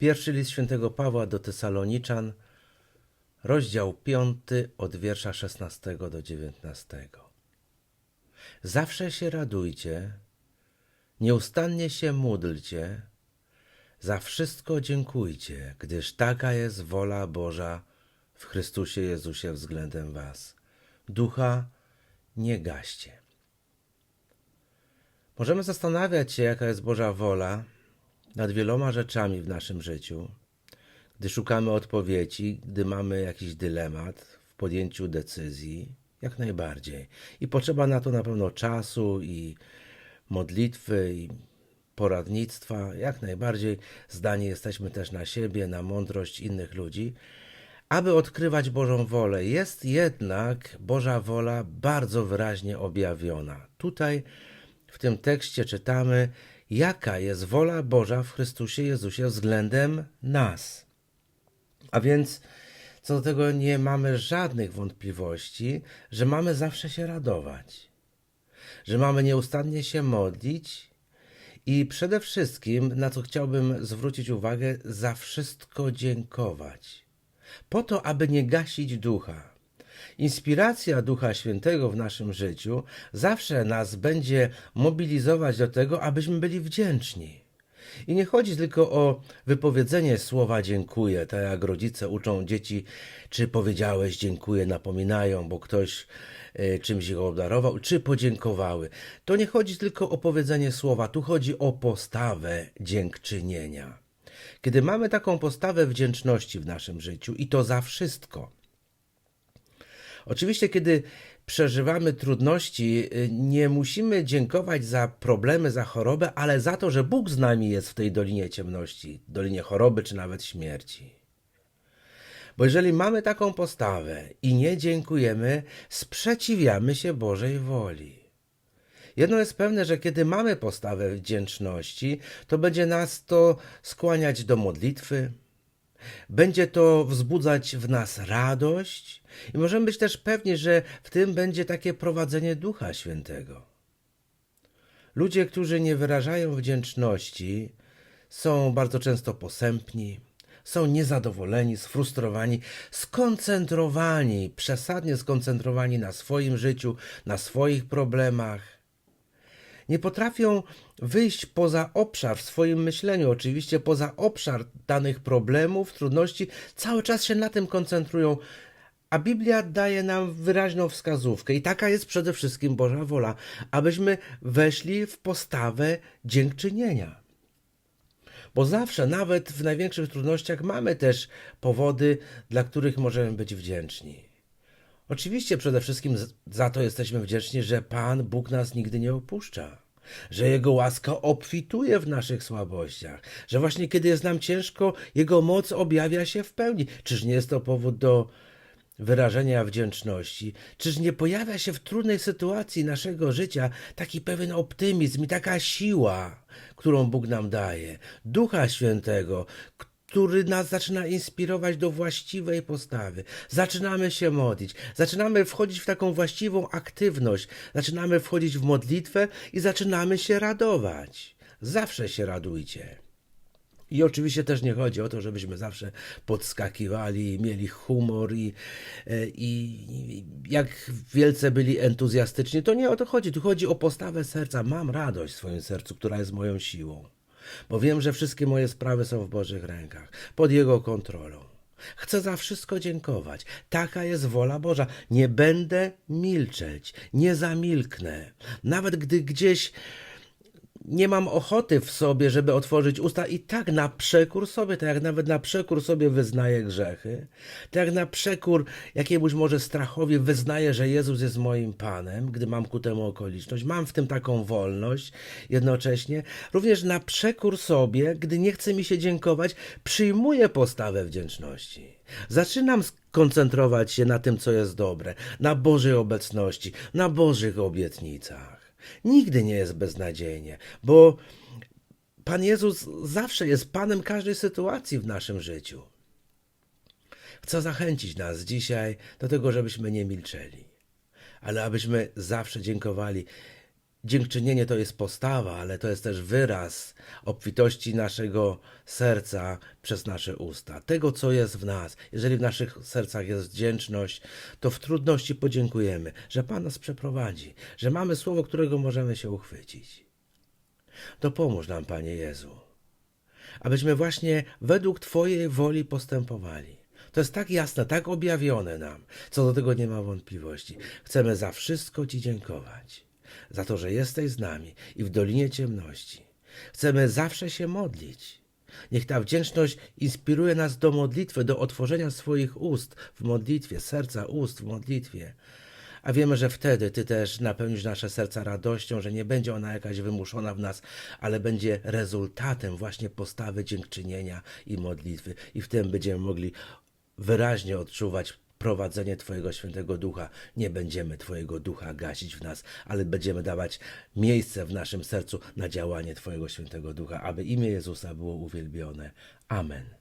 Pierwszy list świętego Pawła do Tesaloniczan, rozdział 5 od wiersza 16 do 19. Zawsze się radujcie, nieustannie się módlcie, za wszystko dziękujcie, gdyż taka jest wola Boża w Chrystusie Jezusie względem was. Ducha nie gaście. Możemy zastanawiać się, jaka jest Boża wola nad wieloma rzeczami w naszym życiu, gdy szukamy odpowiedzi, gdy mamy jakiś dylemat w podjęciu decyzji, jak najbardziej. I potrzeba na to na pewno czasu i modlitwy i poradnictwa, jak najbardziej zdani jesteśmy też na siebie, na mądrość innych ludzi, aby odkrywać Bożą wolę. Jest jednak Boża wola bardzo wyraźnie objawiona. Tutaj w tym tekście czytamy, jaka jest wola Boża w Chrystusie Jezusie względem nas. A więc co do tego nie mamy żadnych wątpliwości, że mamy zawsze się radować, że mamy nieustannie się modlić i przede wszystkim, na co chciałbym zwrócić uwagę, za wszystko dziękować. Po to, aby nie gasić ducha. Inspiracja Ducha Świętego w naszym życiu zawsze nas będzie mobilizować do tego, abyśmy byli wdzięczni. I nie chodzi tylko o wypowiedzenie słowa dziękuję, tak jak rodzice uczą dzieci, czy powiedziałeś dziękuję, napominają, bo ktoś e, czymś ich obdarował, czy podziękowały. To nie chodzi tylko o powiedzenie słowa, tu chodzi o postawę dziękczynienia. Kiedy mamy taką postawę wdzięczności w naszym życiu i to za wszystko, Oczywiście, kiedy przeżywamy trudności, y, nie musimy dziękować za problemy, za chorobę, ale za to, że Bóg z nami jest w tej dolinie ciemności, dolinie choroby czy nawet śmierci. Bo jeżeli mamy taką postawę i nie dziękujemy, sprzeciwiamy się Bożej woli. Jedno jest pewne, że kiedy mamy postawę wdzięczności, to będzie nas to skłaniać do modlitwy, będzie to wzbudzać w nas radość i możemy być też pewni, że w tym będzie takie prowadzenie Ducha Świętego. Ludzie, którzy nie wyrażają wdzięczności, są bardzo często posępni, są niezadowoleni, sfrustrowani, skoncentrowani, przesadnie skoncentrowani na swoim życiu, na swoich problemach nie potrafią wyjść poza obszar w swoim myśleniu, oczywiście poza obszar danych problemów, trudności, cały czas się na tym koncentrują. A Biblia daje nam wyraźną wskazówkę, i taka jest przede wszystkim Boża wola, abyśmy weszli w postawę dziękczynienia. Bo zawsze, nawet w największych trudnościach, mamy też powody, dla których możemy być wdzięczni. Oczywiście przede wszystkim za to jesteśmy wdzięczni, że Pan Bóg nas nigdy nie opuszcza, że Jego łaska obfituje w naszych słabościach, że właśnie kiedy jest nam ciężko, Jego moc objawia się w pełni. Czyż nie jest to powód do wyrażenia wdzięczności? Czyż nie pojawia się w trudnej sytuacji naszego życia taki pewien optymizm i taka siła, którą Bóg nam daje, Ducha Świętego, który nas zaczyna inspirować do właściwej postawy. Zaczynamy się modlić, zaczynamy wchodzić w taką właściwą aktywność, zaczynamy wchodzić w modlitwę i zaczynamy się radować. Zawsze się radujcie. I oczywiście też nie chodzi o to, żebyśmy zawsze podskakiwali, mieli humor i, e, i jak wielce byli entuzjastyczni. To nie o to chodzi. Tu chodzi o postawę serca. Mam radość w swoim sercu, która jest moją siłą bo wiem, że wszystkie moje sprawy są w Bożych rękach, pod Jego kontrolą. Chcę za wszystko dziękować. Taka jest wola Boża. Nie będę milczeć, nie zamilknę. Nawet gdy gdzieś nie mam ochoty w sobie, żeby otworzyć usta i tak na przekór sobie, tak jak nawet na przekór sobie wyznaję grzechy, tak jak na przekór jakiemuś może strachowi wyznaję, że Jezus jest moim Panem, gdy mam ku temu okoliczność, mam w tym taką wolność jednocześnie, również na przekór sobie, gdy nie chce mi się dziękować, przyjmuję postawę wdzięczności. Zaczynam koncentrować się na tym, co jest dobre, na Bożej obecności, na Bożych obietnicach. Nigdy nie jest beznadziejnie, bo Pan Jezus zawsze jest Panem każdej sytuacji w naszym życiu. Chcę zachęcić nas dzisiaj do tego, żebyśmy nie milczeli, ale abyśmy zawsze dziękowali Dziękczynienie to jest postawa, ale to jest też wyraz obfitości naszego serca przez nasze usta. Tego, co jest w nas. Jeżeli w naszych sercach jest wdzięczność, to w trudności podziękujemy, że Pan nas przeprowadzi, że mamy słowo, którego możemy się uchwycić. To pomóż nam, Panie Jezu, abyśmy właśnie według Twojej woli postępowali. To jest tak jasne, tak objawione nam, co do tego nie ma wątpliwości. Chcemy za wszystko Ci dziękować, za to, że jesteś z nami i w Dolinie Ciemności. Chcemy zawsze się modlić. Niech ta wdzięczność inspiruje nas do modlitwy, do otworzenia swoich ust w modlitwie, serca ust w modlitwie. A wiemy, że wtedy Ty też napełnisz nasze serca radością, że nie będzie ona jakaś wymuszona w nas, ale będzie rezultatem właśnie postawy dziękczynienia i modlitwy. I w tym będziemy mogli wyraźnie odczuwać prowadzenie Twojego Świętego Ducha. Nie będziemy Twojego Ducha gasić w nas, ale będziemy dawać miejsce w naszym sercu na działanie Twojego Świętego Ducha, aby imię Jezusa było uwielbione. Amen.